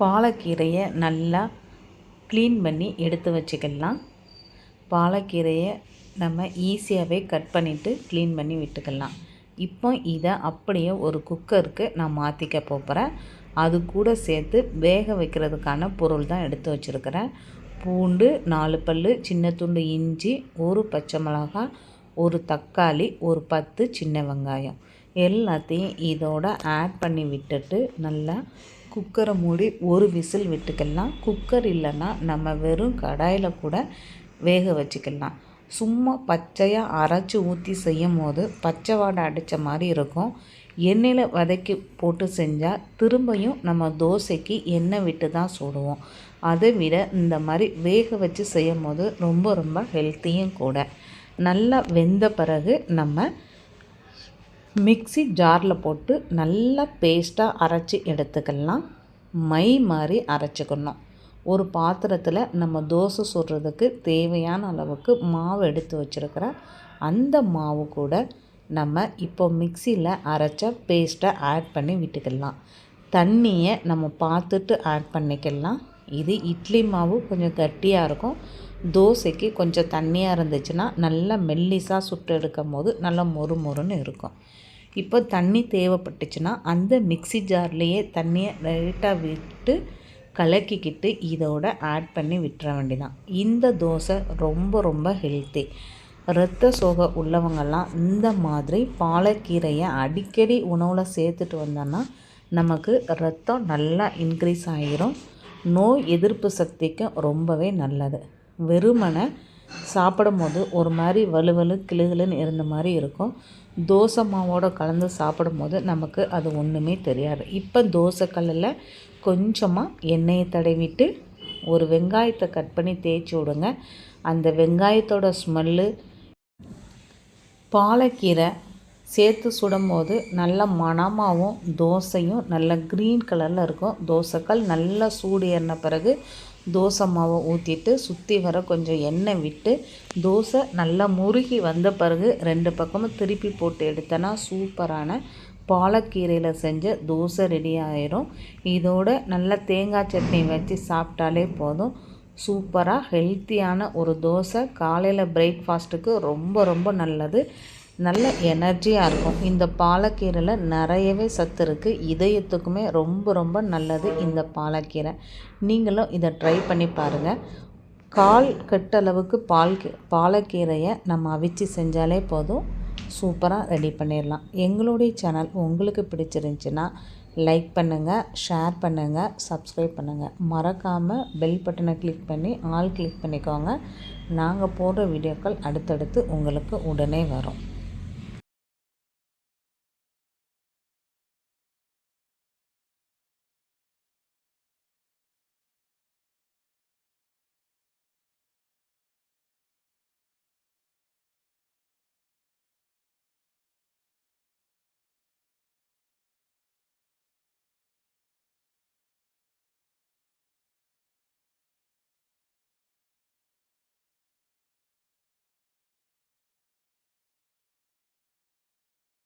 பாலக்கீரையை நல்லா க்ளீன் பண்ணி எடுத்து வச்சுக்கலாம். பாலக்கீரையை நம்ம ஈஸியாகவே கட் பண்ணிவிட்டு க்ளீன் பண்ணி விட்டுக்கலாம். இப்போ இதை அப்படியே ஒரு குக்கருக்கு நான் மாற்றிக்க போகிறேன் அது கூட சேர்த்து வேக வைக்கிறதுக்கான பொருள் தான் எடுத்து வச்சுருக்கிறேன். பூண்டு நாலு பல் சின்ன துண்டு இஞ்சி ஒரு பச்சை மிளகாய் ஒரு தக்காளி ஒரு பத்து சின்ன வெங்காயம். எல்லாத்தையும் இதோட ஆட் பண்ணி விட்டுட்டு நல்லா குக்கரை மூடி ஒரு விசில் விட்டுக்கலாம். குக்கர் இல்லைன்னா நம்ம வெறும் கடாயில் கூட வேக வச்சுக்கலாம். சும்மா பச்சையாக அரைச்சி ஊற்றி செய்யும் போது பச்சை வாடை அடித்த மாதிரி இருக்கும். எண்ணெயில் வதக்கி போட்டு செஞ்சால் திரும்பியும் நம்ம தோசைக்கு எண்ணெய் விட்டு தான் சுடுவோம். அதை விட இந்த மாதிரி வேக வச்சு செய்யும் போது ரொம்ப ரொம்ப ஹெல்த்தியும் கூட. நல்லா வெந்த பிறகு நம்ம மிக்சி ஜாரில் போட்டு நல்லா பேஸ்ட்டாக அரைச்சி எடுத்துக்கலாம். மை மாதிரி அரைச்சிக்கணும். ஒரு பாத்திரத்தில் நம்ம தோசை சுடுறதுக்கு தேவையான அளவுக்கு மாவு எடுத்து வச்சுருக்கிற அந்த மாவு கூட நம்ம இப்போ மிக்சியில் அரைச்ச பேஸ்ட்டை ஆட் பண்ணி விட்டுக்கலாம். தண்ணியை நம்ம பார்த்துட்டு ஆட் பண்ணிக்கலாம். இது இட்லி மாவு கொஞ்சம் கட்டியாக இருக்கும். தோசைக்கு கொஞ்சம் தண்ணியாக இருந்துச்சுன்னா நல்லா மெல்லிஸாக சுட்டு எடுக்கும் போது நல்லா மொறு மொறுன்னு இருக்கும். இப்போ தண்ணி தேவைப்பட்டுச்சுன்னா அந்த மிக்சி ஜார்லேயே தண்ணியை லைட்டாக விட்டு கலக்கிக்கிட்டு இதோட ஆட் பண்ணி விட்டுற வேண்டிதான் இந்த தோசை ரொம்ப ரொம்ப ஹெல்த்தி. இரத்த சோகை உள்ளவங்கெல்லாம் இந்த மாதிரி பாலக்கீரையை அடிக்கடி உணவில் சேர்த்துட்டு வந்தோன்னா நமக்கு ரத்தம் நல்லா இன்க்ரீஸ் ஆகிரும் நோய் எதிர்ப்பு சக்திக்கு ரொம்பவே நல்லது. வெறுமனை சாப்பிடும்போது ஒரு மாதிரி வலுவலு கிளுகிளுன்னு இருந்த மாதிரி இருக்கும். தோசை மாவோடு கலந்து சாப்பிடும் போது நமக்கு அது ஒன்றுமே தெரியாது. இப்போ தோசைக்கல்லில் கொஞ்சமாக எண்ணெயை தடவிட்டு ஒரு வெங்காயத்தை கட் பண்ணி தேய்ச்சி விடுங்க. அந்த வெங்காயத்தோட ஸ்மெல்லு பாலக்கீரை சேர்த்து சுடும்போது நல்ல மணமாகவும் தோசையும் நல்ல க்ரீன் கலரில் இருக்கும். தோசைக்கல் நல்லா சூடு ஏறின பிறகு தோசை மாவை ஊற்றிட்டு சுற்றி வர கொஞ்சம் எண்ணெய் விட்டு தோசை நல்லா முருகி வந்த பிறகு ரெண்டு பக்கமும் திருப்பி போட்டு எடுத்தேன்னா சூப்பரான பாலக்கீரையில் செஞ்ச தோசை ரெடி ஆயிரும். இதோட நல்ல தேங்காய் சட்னி வச்சு சாப்பிட்டாலே போதும். சூப்பராக ஹெல்த்தியான ஒரு தோசை. காலையில் பிரேக்ஃபாஸ்ட்டுக்கு ரொம்ப ரொம்ப நல்லது. நல்ல எனர்ஜியாக இருக்கும். இந்த பாலக்கீரையில் நிறையவே சத்து இருக்குது இதயத்துக்குமே ரொம்ப ரொம்ப நல்லது இந்த பாலக்கீரை. நீங்களும் இதை ட்ரை பண்ணி பாருங்கள் கால் கட்டளவுக்கு பால் பாலக்கீரையை நம்ம அவிச்சு செஞ்சாலே போதும். சூப்பராக ரெடி பண்ணிடலாம். எங்களுடைய சேனல் உங்களுக்கு பிடிச்சிருந்துச்சின்னா லைக் பண்ணுங்கள் ஷேர் பண்ணுங்கள் சப்ஸ்கிரைப் பண்ணுங்கள் மறக்காமல் பெல் பட்டனை கிளிக் பண்ணி ஆல் கிளிக் பண்ணிக்கோங்க. நாங்கள் போடுற வீடியோக்கள் அடுத்தடுத்து உங்களுக்கு உடனே வரும்.